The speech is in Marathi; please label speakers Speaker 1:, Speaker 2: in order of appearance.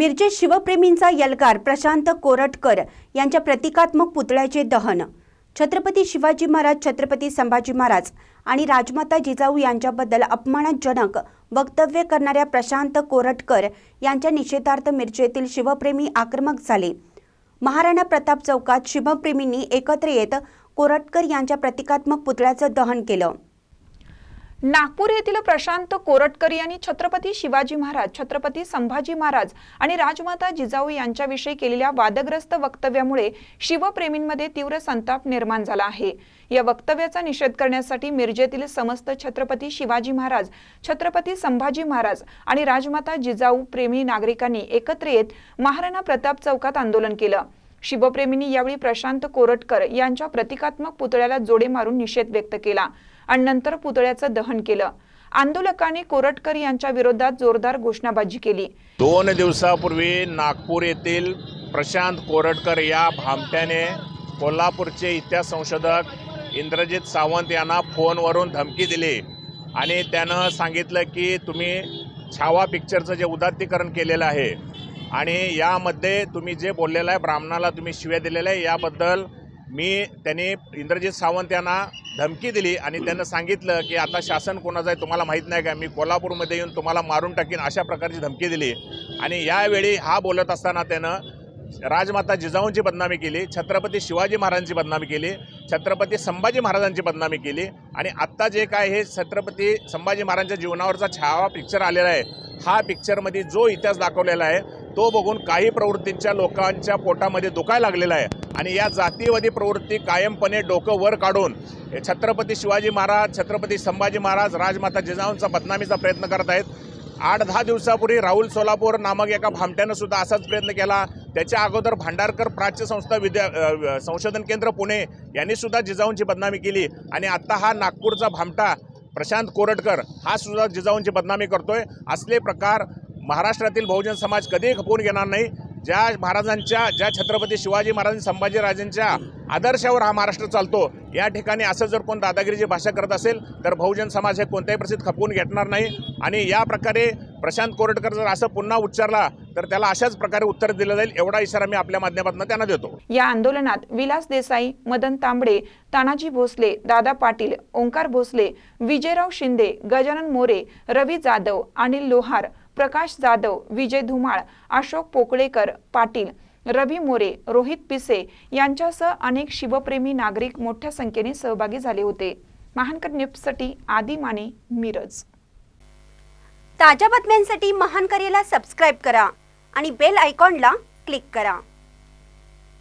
Speaker 1: मिरजे शिवप्रेमींचा यलगार प्रशांत कोरटकर यांच्या प्रतिकात्मक पुतळ्याचे दहन. छत्रपती शिवाजी महाराज छत्रपती संभाजी महाराज आणि राजमाता जिजाऊ यांच्याबद्दल अपमानजनक वक्तव्य करणाऱ्या प्रशांत कोरटकर यांच्या निषेधार्थ मिरजेतील शिवप्रेमी आक्रमक झाले. महाराणा प्रताप चौकात शिवप्रेमींनी एकत्र येत कोरटकर यांच्या प्रतिकात्मक पुतळ्याचं दहन केलं.
Speaker 2: नागपूर येथील प्रशांत कोरटकर यांनी छत्रपती शिवाजी महाराज छत्रपती संभाजी महाराज आणि राजमाता जिजाऊ यांच्याविषयी केलेल्या वादग्रस्त वक्तव्यामुळे शिवप्रेमींमध्ये तीव्र संताप निर्माण झाला आहे. या वक्तव्याचा निषेध करण्यासाठी मिरजेतील समस्त छत्रपती शिवाजी महाराज छत्रपती संभाजी महाराज आणि राजमाता जिजाऊ प्रेमी नागरिकांनी एकत्र येत महाराणा प्रताप चौकात आंदोलन केलं. शिवप्रेमींनी यावेळी प्रशांत कोरटकर यांच्या प्रतिकात्मक पुतळ्याला जोडे मारून निषेध व्यक्त केला. आणि नंतर पुतळ्याचं दहन केलं. आंदोलकांनी कोरटकर यांच्या विरोधात जोरदार घोषणाबाजी केली.
Speaker 3: दोन दिवसापूर्वी नागपूर येथील प्रशांत कोरटकर या भामट्याने कोल्हापूरचे इतिहास संशोधक इंद्रजित सावंत यांना फोनवरून धमकी दिली. आणि त्यानं सांगितलं की तुम्ही छावा पिक्चरचं जे उदात्तीकरण केलेलं आहे आणि यामध्ये तुम्ही जे बोललेलं आहे ब्राह्मणाला तुम्ही शिव्या दिलेल्या आहे याबद्दल मी त्यांनी इंद्रजित सावंत यांना धमकी दिली आणि त्यांना सांगितलं की आता शासन कोणाचं आहे तुम्हाला माहीत नाही का? मी कोल्हापूरमध्ये येऊन तुम्हाला मारून टाकीन अशा प्रकारची धमकी दिली. आणि यावेळी हा बोलत असताना त्यानं राजमाता जिजाऊंची बदनामी केली छत्रपती शिवाजी महाराजांची बदनामी केली छत्रपती संभाजी महाराजांची बदनामी केली आणि आत्ता जे काय हे छत्रपती संभाजी महाराजांच्या जीवनावरचा छावा पिक्चर आलेला आहे हा पिक्चरमध्ये जो इतिहास दाखवलेला आहे तो बघून काही प्रवृत्तींच्या लोकांच्या पोटामध्ये दुखायला लागलेला आहे. आणि या जातीवादी प्रवृत्ती कायमपणे डोकं वर काढून छत्रपती शिवाजी महाराज छत्रपती संभाजी महाराज राजमाता जिजाऊंचा बदनामीचा प्रयत्न करत आहेत. आठ दहा दिवसापूर्वी राहुल सोलापूर नामक एका भामट्यानं सुद्धा असाच प्रयत्न केला. त्याच्या अगोदर भांडारकर प्राच्य संस्था विद्या संशोधन केंद्र पुणे यांनी सुद्धा जिजाऊंची बदनामी केली. आणि आत्ता हा नागपूरचा भामटा प्रशांत कोरटकर हा सुद्धा जिजाऊंची बदनामी करतोय. असले प्रकार महाराष्ट्रातील बहुजन समाज कधीही खपवून घेणार नाही. ज्या महाराजांच्या ज्या छत्रपती शिवाजी महाराज संभाजीराजांच्या आदर्शावर हा महाराष्ट्र चालतो या ठिकाणी असं जर कोण दादागिरीची भाषा करत असेल तर बहुजन समाज हे कोणत्याही परिस्थितीत खपवून घेणार नाही. आणि या प्रकारे प्रशांत कोरटकर जर असं पुन्हा उच्चारला तर त्याला अशाच प्रकारे उत्तर दिलं जाईल एवढा इशारा मी आपल्या माध्यमातून त्यांना देतो.
Speaker 2: या आंदोलनात विलास देसाई मदन तांबडे तानाजी भोसले दादा पाटील ओंकार भोसले विजयराव शिंदे गजानन मोरे रवी जाधव अनिल लोहार प्रकाश जाधव विजय धुमाळ अशोक पोकळेकर पाटील रवी मोरे रोहित पिसे यांच्यासह अनेक शिवप्रेमी नागरिक मोठ्या संख्येने सहभागी झाले होते. महानकर न्यूजसाठी आदी माने मिरज.
Speaker 1: ताज्या बातम्यांसाठी महान सबस्क्राईब करा आणि बेल आयकॉनला क्लिक करा.